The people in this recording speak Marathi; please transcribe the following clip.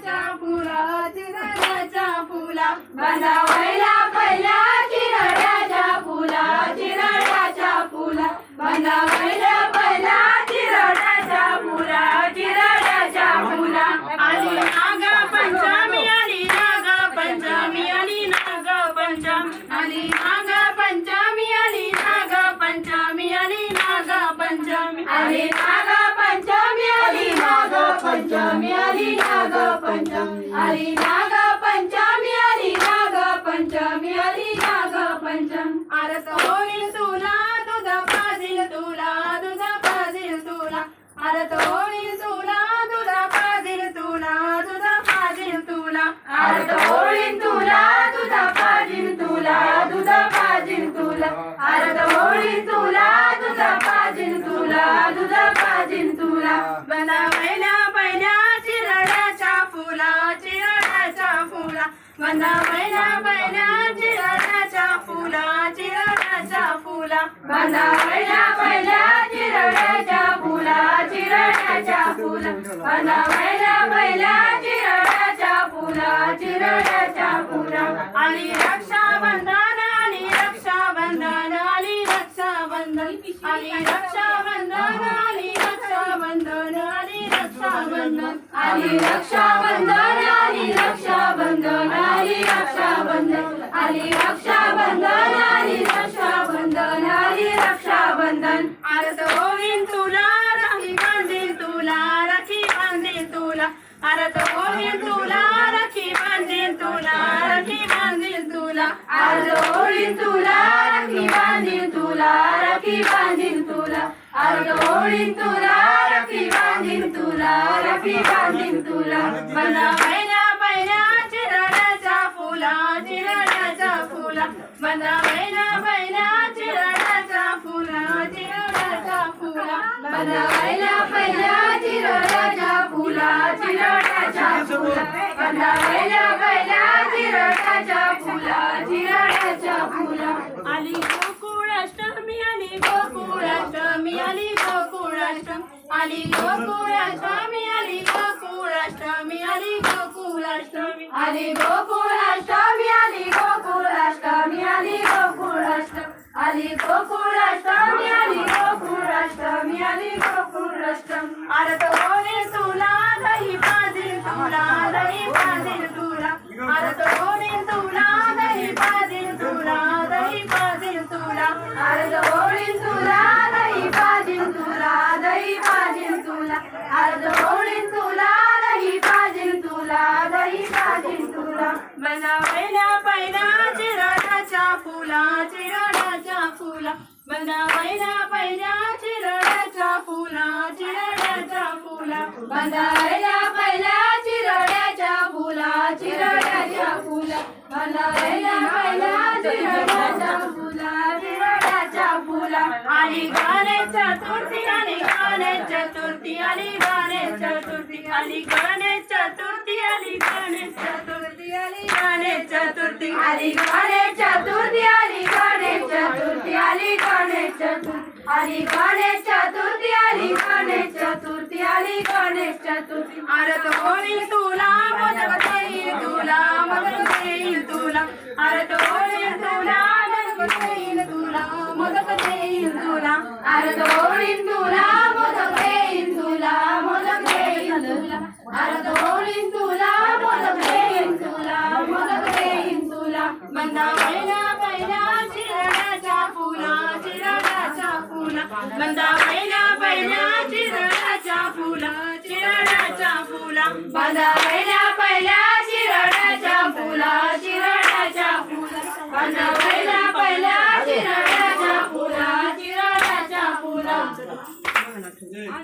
चिरड्याच्या फुला चिरड्याच्या फुला बंदावयला पहिल्या चिरड्याच्या फुला चिरड्याच्या फुला. बंदावयला पहिल्या चिरड्याच्या फुला चिरड्याच्या फुला. आली नाग पंचमी आली नाग पंचमी आली नाग पंचमी आली नाग पंचमी. आली नाग पंचमी आली नाग पंचमी आली नाग पंचमी. आली नाग पंचमी आली नाग पंचमी आली नाग पंचमी आली नाग पंचमी आली नाग पंचम. आरस होईल तुला तुझा पाजील तुला तुझा पाजील तुला. आरत होईल तुला तुझा पाजील तुला तुझा पाजील तुला. आरत होईल तुला तुझा पाजील तुला तुझा पाजील तुला. आरत होईल तुला तुझा पाजील तुला तुझा पाजील तुला. बनावल्या पहिल्या बना मैना बैना चिरणाच्या फुला चिरणाच्या फुला बना मैना बैला चिरणाच्या फुला चिरणाच्या फुला बना फुला आणि रक्षाबंधन आणि रक्षाबंधन आणि रक्षाबंधन. आणि रक्षाबंधन आणि रक्षाबंधन आणि रक्षाबंधन. आणि रक्षाबंधन आणि रक्षा आली रक्षाबंधन आली रक्षाबंधन आली रक्षाबंधन. आरत होईन तुला राखी बांधील तुला राखी बांधील तुला. आरत होईन तुला राखी बांधील तुला राखी बांधील तुला. आरत होईन तुला राखी बांधील तुला राखी बांधील तुला. आरत होईन तुला राखी बांधील तुला राखी बांधील तुला. मला पहिल्या पहिल्या चिरड्याच्या फुला चिरड्याच्या मला महिना महिना चिरडाचा फुला चिरडाचा फुला मला महिना महिना चिरडाचा फुला चिरडाचा फुला मला महिना महिना चिरडाचा फुला चिरडाचा फुला आली गोकुळाष्टमी आली गोकुळाष्टमी आली गोकुळाष्टम आली गोकुळाष्टमी आली गोकुळाष्टमी आली गोकुळाष्टमी आली गोकुळ आली गोकुळाष्टमी आली गोकुळाष्टमी आली गोकुळाष्टमी. आरत होणे तुला दही पाजील तुला दही पाजील तुला. आरत होणे तुला दही पाजील तुला दही पाजील तुला. आरत होणे तुला दही पाजील तुला दही पाजील तुला. आरत होणे तुला दही पाजील तुला दही पाजील तुला. मना पहिल्या फुला पहिल्या चिरड्याच्या फुला चिरड्याच्या फुला बनावल्या पहिल्या चिरड्याच्या फुला चिरड्याच्या फुला आली गणेश चतुर्थी आली गणेश चतुर्थी आली गणेश चतुर्थी आली गणेश चतुर्थी आली गणेश चतुर्थी आली गणेश चतुर्थी आली गणेश चतुर्थी आली गणेश चतुर्थी आली गणेश चतुर्थी आली गणेश चतुर्थी आली गणेश चतुर्थी आली गणेश चतुर्थी आरत होईल तुला मनवत येईल तुला मनवत येईल तुला आरत होईल तुला मनवत येईल तुला मनवत येईल तुला आरत होईल तुला मनवत येईल तुला मनवत येईल तुला आरत होईल तुला मनवत येईल तुला मनवत येईल तुला मंदा वैना वैना चिरणाच्या फुला चिरणाच्या फुला मंदा वैना वैना चिरणा फुला चिराच्या फुला बाजाराच्या पहिल्या